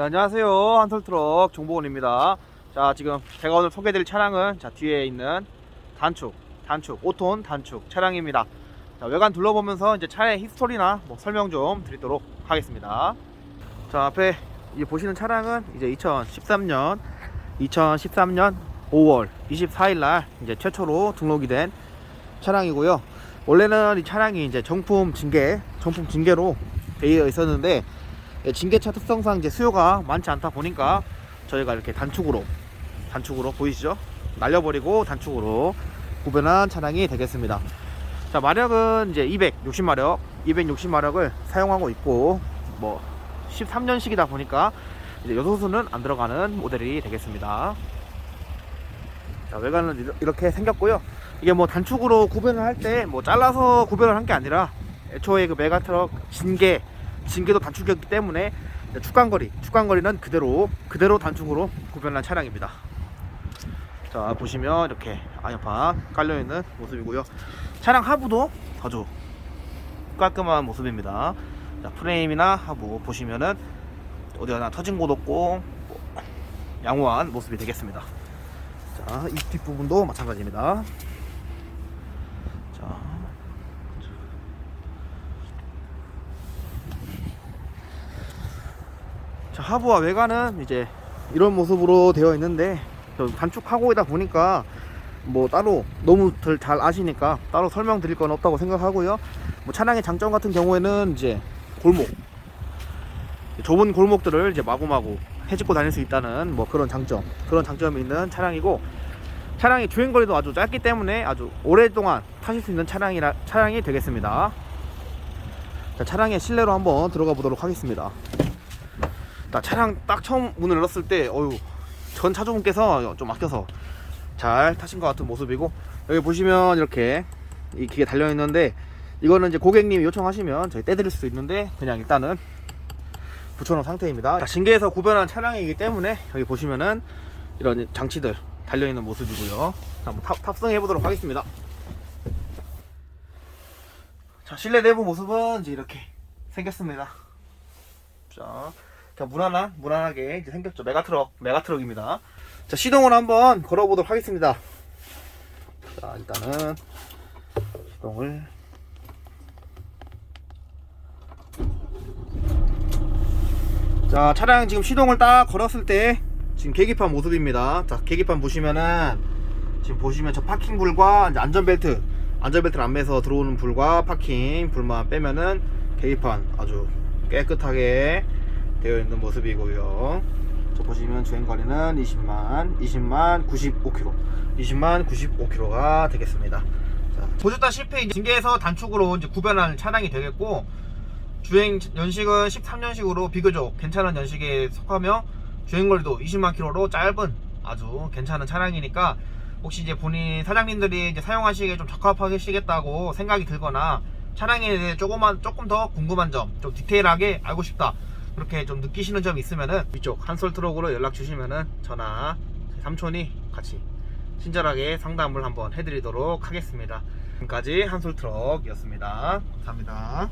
네, 안녕하세요. 한솔트럭 종보건입니다. 자, 지금 제가 오늘 소개해드릴 차량은 자, 뒤에 있는 단축, 단축, 5톤 단축 차량입니다. 자, 외관 둘러보면서 이제 차의 히스토리나 뭐 설명 좀 드리도록 하겠습니다. 자, 앞에 이 보시는 차량은 이제 2013년, 2013년 5월 24일 날 이제 최초로 등록이 된 차량이고요. 원래는 이 차량이 이제 정품 징계, 정품 징계로 되어 있었는데 예, 징계차 특성상 이제 수요가 많지 않다 보니까 저희가 이렇게 단축으로 단축으로 보이시죠? 날려버리고 단축으로 구변한 차량이 되겠습니다. 자 마력은 이제 260마력, 260마력을 사용하고 있고 뭐 13년식이다 보니까 이제 요소수는 안 들어가는 모델이 되겠습니다. 자 외관은 이렇게 생겼고요. 이게 뭐 단축으로 구변을 할 때 뭐 잘라서 구변을 한 게 아니라 애초에 그 메가트럭 징계 징계도 단축이었기 때문에 축간거리 축간거리는 그대로 그대로 단축으로 구변한 차량입니다. 자 보시면 이렇게 아이판 깔려 있는 모습이고요. 차량 하부도 아주 깔끔한 모습입니다. 자, 프레임이나 하부 보시면은 어디 하나 터진 곳 없고 뭐 양호한 모습이 되겠습니다. 자, 이 뒷부분도 마찬가지입니다. 자, 하부와 외관은 이제 이런 모습으로 되어 있는데 저 단축하고이다 보니까 뭐 따로 너무 덜잘 아시니까 따로 설명드릴 건 없다고 생각하고요. 뭐 차량의 장점 같은 경우에는 이제 골목 좁은 골목들을 이제 마구마구 해집고 다닐 수 있다는 뭐 그런 장점 그런 장점이 있는 차량이고 차량의 주행 거리도 아주 짧기 때문에 아주 오랫동안 타실 수 있는 차량이라 차량이 되겠습니다. 자, 차량의 실내로 한번 들어가 보도록 하겠습니다. 나 차량 딱 처음 문을 열었을 때 어유 전 차주분께서 좀 아껴서 잘 타신 것 같은 모습이고 여기 보시면 이렇게 이 기계 달려 있는데 이거는 이제 고객님이 요청하시면 저희 떼드릴 수도 있는데 그냥 일단은 붙여놓은 상태입니다. 자, 징계에서 구별한 차량이기 때문에 여기 보시면은 이런 장치들 달려 있는 모습이고요. 자, 한번 탑, 탑승해 보도록 하겠습니다. 자, 실내 내부 모습은 이제 이렇게 생겼습니다. 자, 자, 무난한, 무난하게 이제 생겼죠. 메가트럭, 메가트럭입니다. 자, 시동을 한번 걸어보도록 하겠습니다. 자, 일단은 시동을. 자, 차량 지금 시동을 딱 걸었을 때 지금 계기판 모습입니다. 자, 계기판 보시면은 지금 보시면 저 파킹 불과 안전벨트, 안전벨트를 안 매서 들어오는 불과 파킹 불만 빼면은 계기판 아주 깨끗하게 되어 있는 모습이고요. 저 보시면 주행 거리는 20만, 20만 95km, 20만 95km가 되겠습니다. 자, 보셨다시피 징계에서 단축으로 이제 구변한 차량이 되겠고 주행 연식은 13년식으로 비교적 괜찮은 연식에 속하며 주행 거리도 20만 킬로로 짧은 아주 괜찮은 차량이니까 혹시 이제 본인 사장님들이 이제 사용하시기에 좀 적합하시겠다고 생각이 들거나 차량에 대해 조금만 조금 더 궁금한 점, 좀 디테일하게 알고 싶다. 그렇게 좀 느끼시는 점이 있으면은 위쪽 한솔 트럭으로 연락 주시면은 저나 제 삼촌이 같이 친절하게 상담을 한번 해드리도록 하겠습니다. 지금까지 한솔 트럭이었습니다. 감사합니다.